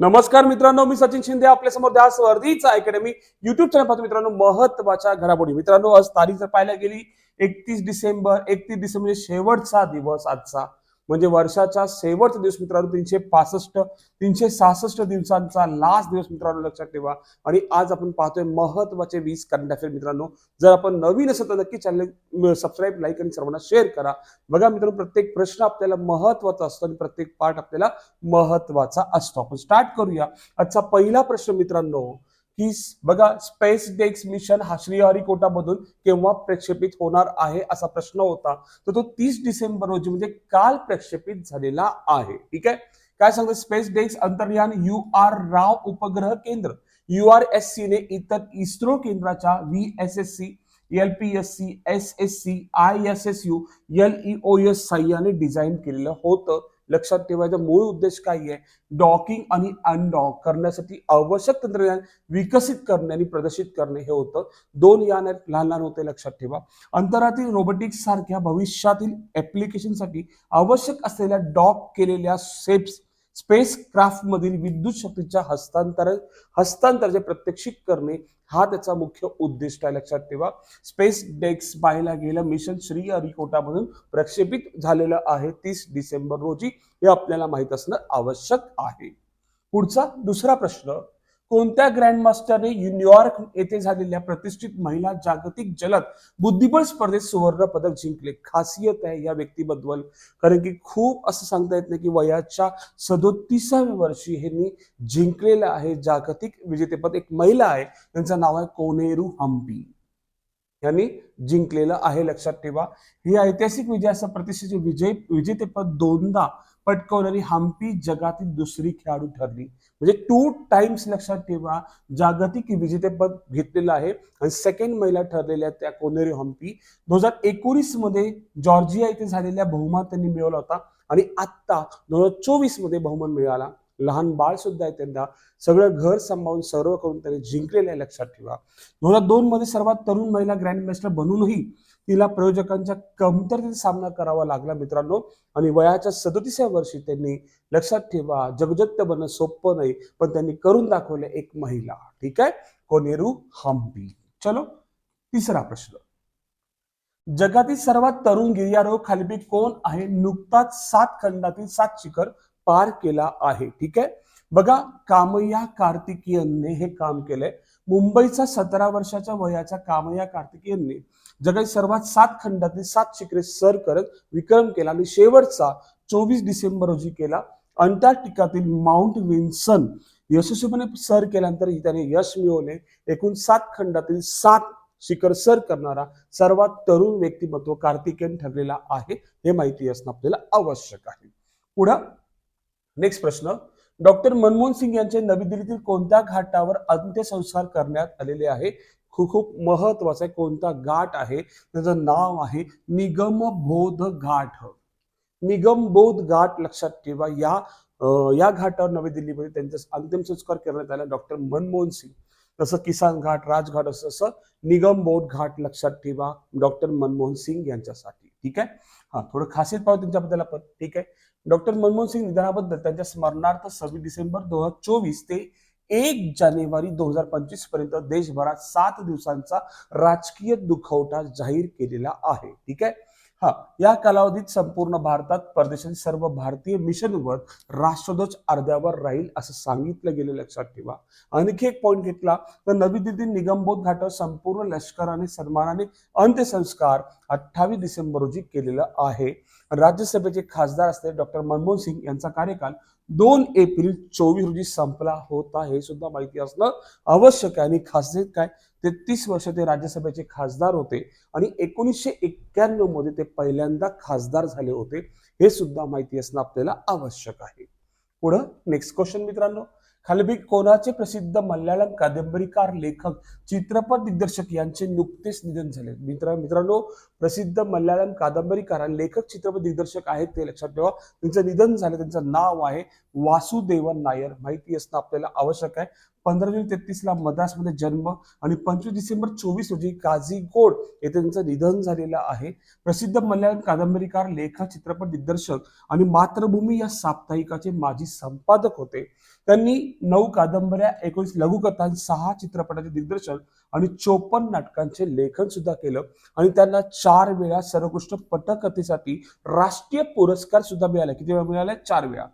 नमस्कार मित्रांनो मी सचिन शिंदे आपल्यासमोर द्या स्वर्धीचा अकॅडमी युट्यूब चॅनल पाहतो मित्रांनो महत्त्वाच्या घडामोडी. मित्रांनो आज तारीख जर पाहायला गेली एकतीस डिसेंबर एकतीस डिसेंबर म्हणजे शेवटचा दिवस आजचा. म्हणजे वर्षाचा शेवटचा दिवस मित्रांनो तीनशे पासष्ट तीनशे सहासष्ट दिवसांचा लास्ट दिवस मित्रांनो लक्षात ठेवा. आणि आज आपण पाहतोय महत्त्वाचे वीस करंट अफेअर मित्रांनो. जर आपण नवीन असेल तर नक्की चॅनल सबस्क्राईब लाईक आणि सर्वांना शेअर करा. बघा मित्रांनो प्रत्येक प्रश्न आपल्याला महत्त्वाचा असतो आणि प्रत्येक पार्ट आपल्याला महत्त्वाचा असतो. आपण स्टार्ट करूया. आजचा पहिला प्रश्न मित्रांनो ही बघा स्पेस डेक्स मिशन हा श्रीहरिकोटामधून केव्हा प्रक्षेपित होणार आहे असा प्रश्न होता. तर तो तीस डिसेंबर रोजी म्हणजे काल प्रक्षेपित झालेला आहे. ठीक आहे? काय सांगतो? स्पेस डेक्स अंतर्यान यू आर राव उपग्रह केंद्र. यू आर एस सी ने इतर इस्रो केंद्राच्या V S S C L P S C S S C I S S U L E O S साह्याने डिझाईन केलेलं होतं. लक्षात ठेवायचा मूळ उद्देश काय आहे? डॉकिंग आणि अनडॉक करण्यासाठी आवश्यक तंत्रज्ञान विकसित करणे आणि प्रदर्शित करणे हे होतं. दोन यान लहान लहान होते लक्षात ठेवा. अंतरातील रोबोटिक्स सारख्या भविष्यातील ऍप्लिकेशनसाठी आवश्यक असलेल्या डॉक केलेल्या सेप्स स्पेस क्राफ्टमधील विद्युत शक्तीच्या हस्तांतरण हस्तांतराचे प्रत्यक्षित करणे हा त्याचा मुख्य उद्दिष्ट आहे. लक्षात ठेवा. स्पेस डेक्स पाहायला गेलं मिशन श्री हरिकोटामधून प्रक्षेपित झालेलं आहे तीस डिसेंबर रोजी. हे आपल्याला माहीत असणं आवश्यक आहे. पुढचा दुसरा प्रश्न कोणत्या ग्रँडमास्टरने न्यूयॉर्क येथे झालेल्या प्रतिष्ठित महिला जागतिक जलद बुद्धिबळ स्पर्धेत सुवर्ण पदक जिंकले? खासियत आहे या व्यक्तीबद्दल. कारण की खूप असं सांगता येत नाही की वयाच्या सदोतीसाव्या वर्षी ह्यांनी जिंकलेलं आहे जागतिक विजेतेपद. एक महिला आहे त्यांचं नाव आहे कोनेरू हम्पी यांनी जिंकलेलं आहे लक्षात ठेवा. ही ऐतिहासिक विजयाचं प्रतिष्ठेचे विजय विजेतेपद दोनदा पटकवणारी हम्पी जगातील दुसरी खेळाडू ठरली. म्हणजे टू टाइम्स लक्षात ठेवा जागतिक विजेतेपद घेतलेलं आहे आणि सेकंड महिला ठरलेल्या त्या कोनेरी हम्पी. दोन हजार एकोणीसमध्ये जॉर्जिया येथे झालेल्या बहुमान त्यांनी मिळवला होता आणि आत्ता दोन हजार चोवीसमध्ये बहुमान मिळाला. लहान बाळ सुद्धा आहे त्यांना. सगळं घर सांभाळून सर्व करून त्यांनी जिंकलेलं आहे लक्षात ठेवा. दोन हजार दोन मध्ये सर्वात तरुण महिला ग्रँड मास्टर बनूनही तिला प्रयोजकांच्या कमतरतेचा सामना करावा लागला मित्रांनो. आणि वयाच्या सदोतीसव्या वर्षी त्यांनी लक्षात ठेवा जगजत्त बनणं सोपं नाही पण त्यांनी करून दाखवलं एक महिला. ठीक आहे? कोनेरू हम्पी चलो तिसरा प्रश्न. जगातील सर्वात तरुण गिर्यारोहक खालबी कोण आहे? नुकताच सात खंडातील सात शिखर पार केला आहे. ठीक आहे? बघा कामया कार्तिकीयनने हे काम केलंय. मुंबईचा सतरा वर्षाच्या वयाच्या कामया कार्तिकीयनने. जगातील सर्वात सात खंडातील सात शिखरे सर करत विक्रम केला आणि शेवटचा चोवीस डिसेंबर रोजी केला. अंटार्क्टिकातील माउंट विन्सन यशस्वीपणे सर केल्यानंतर त्याने यश मिळवले. एकूण सात खंडातील सात शिखर सर करणारा सर्वात तरुण व्यक्तिमत्व कार्तिकेन ठरलेला आहे. हे माहिती असणं आपल्याला आवश्यक आहे. पुढं नेक्स्ट प्रश्न. डॉक्टर मनमोहन सिंग यांचे नवी दिल्लीतील कोणत्या घाटावर अंत्यसंस्कार करण्यात आलेले आहे? खूप खूप महत्त्वाचा आहे कोणता घाट आहे त्याचं नाव आहे निगमबोध घाट निगमबोध घाट लक्षात ठेवा. या या घाटावर नवी दिल्लीमध्ये त्यांचा अंतिम संस्कार करण्यात आला डॉक्टर मनमोहन सिंग. तसं किसान घाट राजघाट असं असं निगमबोध घाट लक्षात ठेवा डॉक्टर मनमोहन सिंग यांच्यासाठी. ठीक आहे? हा थोडं खासियत पाहू त्यांच्याबद्दल आपण. ठीक आहे? डॉक्टर मनमोहन सिंग निधनाबद्दल त्यांच्या स्मरणार्थ सव्वीस डिसेंबर दोन हजार चोवीस ते एक जानेवारी दोन हजार पंचवीसपर्यंत देशभरात सात दिवसांचा राजकीय दुखवटा जाहीर केलेला आहे. ठीक आहे? हा या कालावधीत संपूर्ण भारतात परदेशातील सर्व भारतीय मिशनवर राष्ट्रध्वज अर्ध्यावर राहील असं सांगितलं गेलं लक्षात ठेवा. आणखी एक पॉईंट घेतला तर नवी दिल्ली निगमबोध घाटावर संपूर्ण लष्कराने सन्मानाने अंत्यसंस्कार अठ्ठावीस डिसेंबर रोजी केलेला आहे. राज्यसभेचे खासदार असलेले डॉक्टर मनमोहन सिंग यांचा कार्यकाल दोन एप्रिल चोवीस रोजी संपला होता. हे सुद्धा माहिती असणं आवश्यक आहे. आणि खासियत काय? तेहतीस वर्ष ते राज्यसभेचे खासदार होते. आणि एकोणीसशे एक्क्याण्णवमध्ये ते पहिल्यांदा खासदार झाले होते. हे सुद्धा माहिती असणं आपल्याला आवश्यक आहे. पुढं नेक्स्ट क्वेश्चन मित्रांनो. खालीपैकी कोणाचे प्रसिद्ध मल्याळम कादंबरीकार लेखक चित्रपट दिग्दर्शक यांचे नुकतेच निधन झाले. मित्र मित्रांनो प्रसिद्ध मल्याळम कादंबरीकार आणि लेखक चित्रपट दिग्दर्शक आहेत ते लक्षात ठेवा. त्यांचं निधन झालं त्यांचं नाव आहे वासुदेवन नायर. माहिती असणं आपल्याला आवश्यक आहे. पंधरा जून तेहतीसला मद्रासमध्ये जन्म आणि पंचवीस डिसेंबर चोवीस रोजी काझीकोड येथे त्यांचं निधन झालेलं आहे. प्रसिद्ध मल्याळम कादंबरीकार लेखक चित्रपट दिग्दर्शक आणि मातृभूमी या साप्ताहिकाचे माजी संपादक होते. त्यांनी नऊ कादंबऱ्या एकोणीस लघुकथा सहा चित्रपटाचे दिग्दर्शन आणि चोपन्न नाटकांचे लेखन सुद्धा केलं आणि त्यांना चार वेळा सर्वोत्कृष्ट पटकथेसाठी राष्ट्रीय पुरस्कार सुद्धा मिळाला. किती वेळा मिळाला? चार वेळा.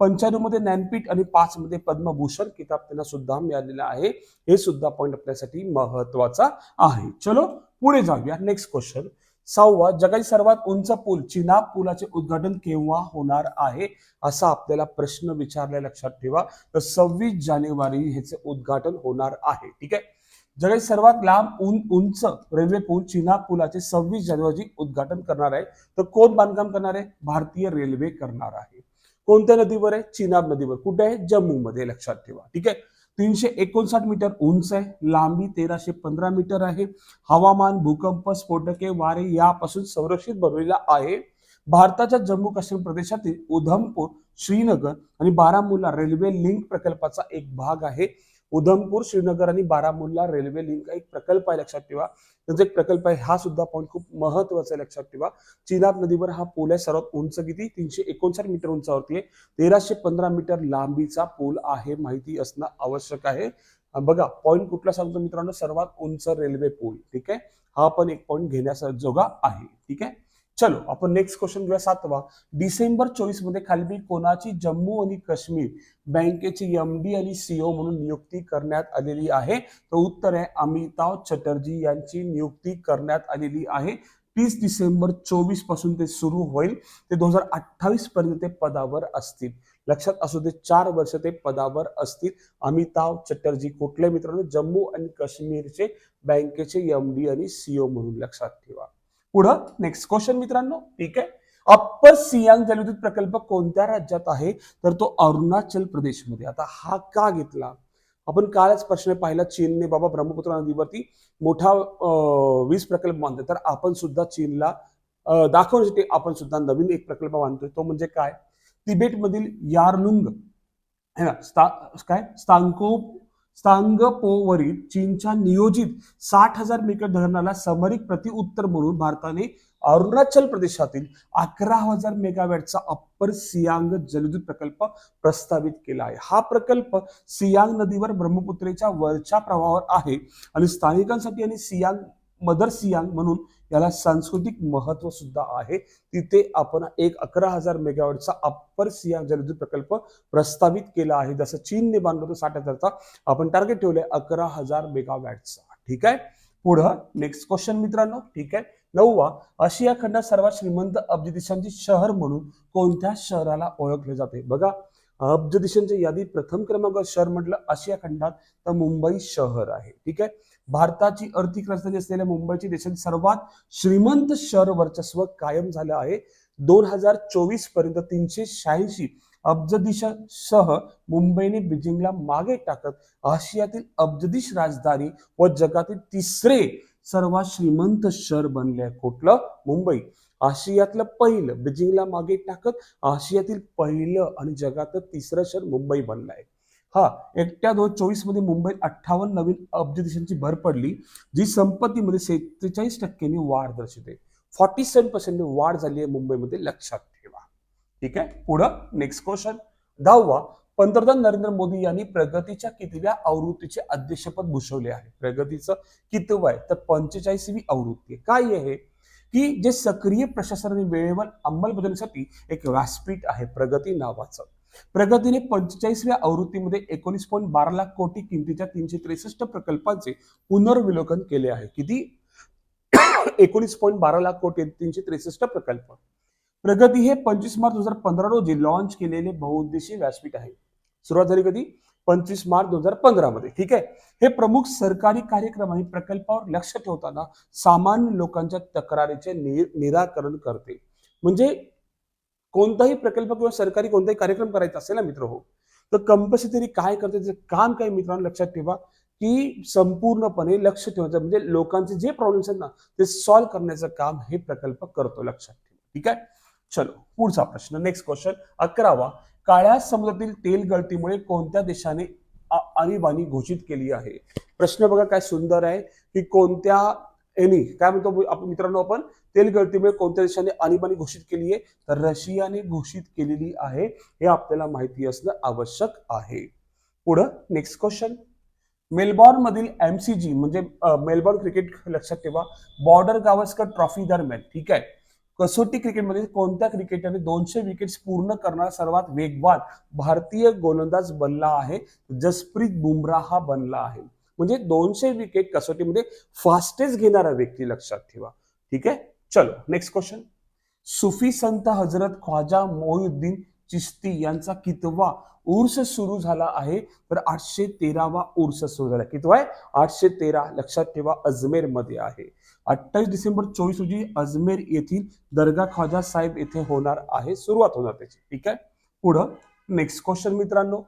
पंच्याण्णवमध्ये ज्ञानपीठ आणि पाच मध्ये पद्मभूषण किताब त्यांना सुद्धा मिळालेला आहे. हे सुद्धा पॉईंट आपल्यासाठी महत्त्वाचा आहे. चलो पुढे जाऊया. नेक्स्ट क्वेश्चन सहावा जगातील सर्वात उंच पूल चिनाब पुलाचे उद्घाटन केव्हा होणार आहे? असा आपल्याला प्रश्न विचारला लक्षात ठेवा. तर सव्वीस जानेवारी ह्याचे उद्घाटन होणार आहे. ठीक आहे? जगातील सर्वात लांब उं उंच रेल्वे पूल चिनाब पुलाचे सव्वीस जानेवारी उद्घाटन करणार आहे. तर कोण बांधकाम करणार आहे? भारतीय रेल्वे करणार आहे. कोणत्या नदीवर आहे? चिनाब नदीवर. कुठे आहे? जम्मूमध्ये लक्षात ठेवा. ठीक आहे? तीनशे एकोणसाठ मीटर उंच आहे. लांबी तेराशे पंधरा मीटर आहे. हवामान भूकंप स्फोटके वारे यापासून संरक्षित बनवलेला आहे. भारताच्या जम्मू काश्मीर प्रदेशातील उधमपूर श्रीनगर आणि बारामुल्ला रेल्वे लिंक प्रकल्पाचा एक भाग आहे. उधमपूर श्रीनगर आणि बारामुल्ला रेल्वे लिंक. एक प्रकल्प आहे लक्षात ठेवा. त्यांचा एक प्रकल्प आहे हा सुद्धा पॉईंट खूप महत्त्वाचा आहे लक्षात ठेवा. चिनाब नदीवर हा पूल आहे सर्वात उंच किती? तीनशे एकोणसाठ मीटर उंचावरती आहे. तेराशे पंधरा मीटर लांबीचा पूल आहे माहिती असणं आवश्यक आहे. बघा पॉईंट कुठला सांगतो मित्रांनो? सर्वात उंच रेल्वे पूल ठीक आहे? हा पण एक पॉईंट घेण्यास जोगा आहे ठीक आहे? चलो आपण नेक्स्ट क्वेश्चन घेऊया सातवा. डिसेंबर चोवीसमध्ये खाली कोणाची जम्मू आणि काश्मीर बँकेची एमडी आणि सीओ म्हणून नियुक्ती करण्यात आलेली आहे? तर उत्तर आहे अमिताभ चटर्जी यांची नियुक्ती करण्यात आलेली आहे. तीस डिसेंबर चोवीसपासून ते सुरू होईल. ते दोन हजार अठ्ठावीस पर्यंत ते पदावर असतील. लक्षात असू दे चार वर्ष ते पदावर असतील. अमिताभ चटर्जी कुठले मित्रांनो? जम्मू आणि काश्मीरचे बँकेचे एमडी आणि सीओ म्हणून लक्षात ठेवा. पुढं नेक्स्ट क्वेश्चन मित्रांनो. ठीक आहे? अप्पर सियांग जलविद्युत प्रकल्प कोणत्या राज्यात आहे? तर तो अरुणाचल प्रदेशमध्ये. आता हा का घेतला? आपण कालच प्रश्न पाहिला चीनने बाबा ब्रह्मपुत्र नदीवरती मोठा वीज प्रकल्प बांधतोय तर आपण सुद्धा चीनला दाखवण्यासाठी आपण सुद्धा नवीन एक प्रकल्प बांधतोय. तो म्हणजे काय? तिबेटमधील यारलुंग. है ना? स्ता काय? स्तांको सांगपोवरील चीनच्या नियोजित साठ हजार मीटर धरणाला समरिक प्रतिउत्तर म्हणून भारताने अरुणाचल प्रदेशातील अकरा हजार मेगावॅटचा अप्पर सियांग जलविद्युत प्रकल्प प्रस्तावित केला आहे. हा प्रकल्प सियांग नदीवर ब्रह्मपुत्रेच्या वरच्या प्रवाहावर आहे आणि स्थानिकांसाठी आणि सियांग मदर सियांग म्हणून याला सांस्कृतिक महत्त्व सुद्धा आहे. तिथे आपण एक अकरा हजार मेगावॅटचा अप्पर सियांग जलविद्युत प्रकल्प प्रस्तावित केला आहे. जसं चीनने बांधलं होतं साठ हजारचा आपण टार्गेट ठेवलंय अकरा हजार मेगावॅटचा. ठीक आहे? पुढं नेक्स्ट क्वेश्चन मित्रांनो. ठीक आहे? नववा आशिया खंडात सर्वात श्रीमंत अब्ज देशांचे शहर म्हणून कोणत्या शहराला ओळखले जाते? बघा अब्ज देशांच्या यादीत प्रथम क्रमांक शहर म्हटलं आशिया खंडात तर मुंबई शहर आहे. ठीक आहे? भारताची आर्थिक राजधानी असलेल्या मुंबईची देशातील सर्वात श्रीमंत शहर वर्चस्व कायम झालं आहे. दोन हजार चोवीसपर्यंत तीनशे शहाऐंशी अब्जदिशासह मुंबईने बीजिंगला मागे टाकत आशियातील अब्जदिश राजधानी व जगातील तिसरे सर्वात श्रीमंत शहर बनले आहे कुठलं? मुंबई. आशियातलं पहिलं बीजिंगला मागे टाकत आशियातील पहिलं आणि जगातलं तिसरं शहर मुंबई बनलं आहे. हा एकट्या दोन चोवीसमध्ये मुंबईत अठ्ठावन्न नवीन अब्ज देशांची भर पडली जी संपत्तीमध्ये सेहेचाळीस टक्क्यांनी वाढ दर्शवते. फॉर्टी सेव्हन पर्सेंट वाढ झाली आहे मुंबईमध्ये लक्षात ठेवा. ठीक आहे? पुढं नेक्स्ट क्वेश्चन दहावा पंतप्रधान नरेंद्र मोदी यांनी प्रगतीच्या कितव्या आवृत्तीचे अध्यक्षपद भूषवले आहे. प्रगतीचं कितवं आहे? तर पंचेचाळीसवी आवृत्ती आहे. काय आहे? की जे सक्रिय प्रशासनाने वेळेवर अंमलबजावणीसाठी एक व्यासपीठ आहे प्रगती नावाचं. प्रगतीने पंचेचाळीसव्या आवृत्तीमध्ये एकोणीस पॉईंट बारा लाख कोटी किमतीच्या तीनशे त्रेसष्ट प्रकल्पांचे पुनर्विलोकन केले आहे. किती? एकोणीस पॉईंट बारा लाख कोटी तीनशे त्रेसष्ट प्रकल्प. प्रगती हे पंचवीस मार्च दोन हजार पंधरा रोजी लॉन्च केलेले बहुउद्देशीय व्यासपीठ आहे. सुरुवात झाली कधी? पंचवीस मार्च दोन हजार पंधरा मध्ये. ठीक आहे? हे प्रमुख सरकारी कार्यक्रम आणि प्रकल्पावर लक्ष ठेवताना सामान्य लोकांच्या तक्रारीचे नि- निराकरण करते. म्हणजे कोणताही प्रकल्प किंवा सरकारी कोणताही कार्यक्रम करायचा असेल ना मित्र हो तर कंपल्सरी काय करते त्याचं काम काय मित्रांनो लक्षात ठेवा की संपूर्णपणे लक्ष ठेवायचं म्हणजे लोकांचे जे प्रॉब्लेम्स आहेत ना ते सॉल्व्ह करण्याचं काम हे प्रकल्प करतो लक्षात ठेवा. ठीक आहे? चलो पुढचा प्रश्न नेक्स्ट क्वेश्चन अकरावा काळ्या समुद्रातील तेल गळतीमुळे कोणत्या देशाने आणीबाणी घोषित केली आहे? प्रश्न बघा काय सुंदर आहे की कोणत्या एनी काय म्हणतो मित्रांनो आपण? तेल गळतीमुळे कोणत्या देशाने आणीबाणी घोषित केली आहे? तर रशियाने घोषित केलेली आहे. हे आपल्याला माहिती असणं आवश्यक आहे. पुढं नेक्स्ट क्वेश्चन मेलबॉर्न मधील एमसीजी म्हणजे मेलबॉर्न क्रिकेट लक्षात ठेवा. बॉर्डर गावस्कर ट्रॉफी दरम्यान ठीक आहे? कसोटी क्रिकेटमध्ये कोणत्या क्रिकेटरने दोनशे विकेट्स पूर्ण करणारा सर्वात वेगवान भारतीय गोलंदाज बनला आहे? जसप्रीत बुमराह हा बनला आहे. म्हणजे दोनशे विकेट कसोटीमध्ये फास्टेस्ट घेणारा व्यक्ती लक्षात ठेवा. ठीक आहे? चलो नेक्स्ट क्वेश्चन सुफी संत हजरत ख्वाजा मोहिउद्दीन चिश्ती यांचा कितवा उर्स सुरू झाला आहे? तर आठशे तेरावा उर्स सुरू झाला. कितवा आहे? आठशे तेरा. लक्षात ठेवा अजमेरमध्ये आहे. अठ्ठावीस डिसेंबर चोवीस रोजी अजमेर येथील दर्गा ख्वाजा साहेब येथे होणार आहे. सुरुवात होणार त्याची. ठीक आहे? पुढं नेक्स्ट क्वेश्चन मित्रांनो.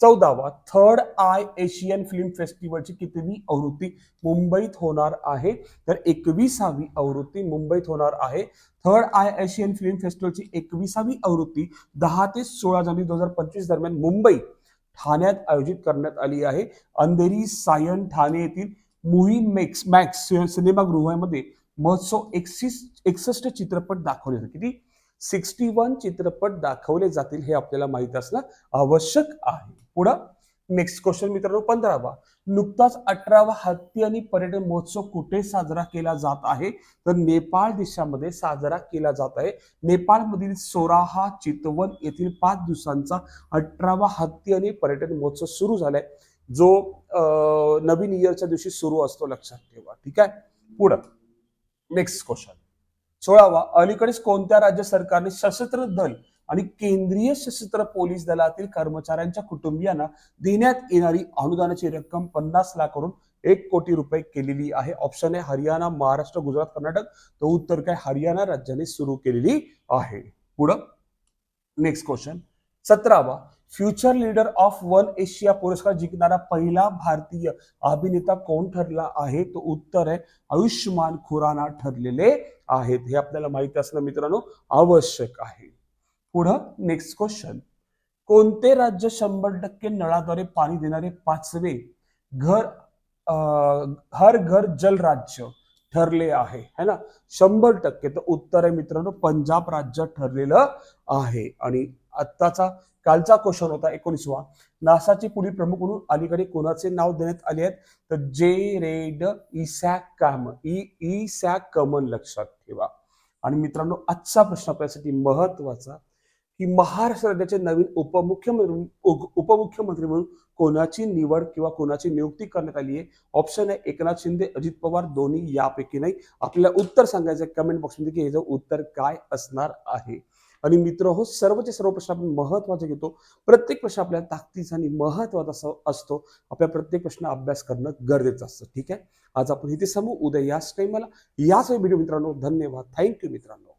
चौदावा थर्ड आय एशियन फिल्म फेस्टिवलची कितवी आवृत्ती मुंबईत होणार आहे? तर एकविसावी आवृत्ती मुंबईत होणार आहे. थर्ड आय एशियन फिल्म फेस्टिवलची एकविसावी आवृत्ती दहा ते सोळा जानेवारी दोन हजार पंचवीस दरम्यान मुंबई ठाण्यात आयोजित करण्यात आली आहे. अंधेरी सायन ठाणे येथील मुव्ही मेक्स मॅक्स सिनेमागृहामध्ये महोत्सव एकतीस एकसष्ट चित्रपट दाखवले जातील किती? सिक्स्टी वन चित्रपट दाखवले जातील हे आपल्याला माहीत असणं आवश्यक आहे. पुढं नेक्स्ट क्वेश्चन मित्रांनो पंधरावा. नुकताच अठरावा हत्ती आणि पर्यटन महोत्सव कुठे साजरा केला जात आहे? तर नेपाळ देशामध्ये साजरा केला जात आहे. नेपाळमधील सोराहा चितवन येथील पाच दिवसांचा अठरावा हत्ती आणि पर्यटन महोत्सव सुरू झालाय. जो नवीन इयरच्या दिवशी सुरू असतो लक्षात ठेवा. ठीक आहे? पुढं. नेक्स्ट क्वेश्चन सोळावा अलीकडेच कोणत्या राज्य सरकारने सशस्त्र दल आणि केंद्रीय सशस्त्र पोलीस दलातील कर्मचाऱ्यांच्या कुटुंबियांना देण्यात येणारी अनुदानाची रक्कम पन्नास लाखावरून एक कोटी रुपये केलेली आहे. ऑप्शन आहे हरियाणा महाराष्ट्र गुजरात कर्नाटक. तर उत्तर काय? हरियाणा राज्याने सुरू केलेली आहे. पुढं next question सतरावा future leader of one Asia पुरस्कार जिंकणारा पहिला भारतीय अभिनेता कोण ठरला आहे? तो उत्तर आहे आयुष्यमान खुराना ठरलेले आहेत. हे आपल्याला माहिती असणं मित्रांनो आवश्यक आहे. पुढं नेक्स्ट क्वेश्चन कोणते राज्य शंभर टक्के नळाद्वारे पाणी देणारे पाचवे घर हर घर जल राज्य? ठरले आहे है ना? शंभर टक्के. तर उत्तर आहे मित्रांनो पंजाब राज्य ठरलेलं आहे. आणि आत्ताचा कालचा क्वेश्चन होता एकोणीसवा. नासाची पुढील प्रमुख म्हणून अलीकडे कोणाचे नाव देण्यात आले आहेत? तर जे रेड इसॅक काम ई इसॅक कमन लक्षात ठेवा. आणि मित्रांनो आजचा प्रश्न आपल्यासाठी महत्त्वाचा की महाराष्ट्र राज्याचे नवीन उपमुख्यमंत्री उप- उपमुख्यमंत्री म्हणून कोणाची निवड किंवा कोणाची नियुक्ती करण्यात आली आहे? ऑप्शन आहे एकनाथ शिंदे अजित पवार दोन्ही यापैकी नाही. आपल्याला उत्तर सांगायचं कमेंट बॉक्समध्ये की ह्याचं उत्तर काय असणार आहे. आणि मित्र हो सर्वचे सर्व प्रश्न आपण महत्त्वाचे घेतो. प्रत्येक प्रश्न आपल्या ताकदीचा आणि महत्त्वाचा असतो. आपल्या प्रत्येक प्रश्न अभ्यास करणं गरजेचं असतं. ठीक आहे? आज आपण इथे समू उद्या याच टाइमला याच व्हिडिओ मित्रांनो. धन्यवाद. थँक्यू मित्रांनो.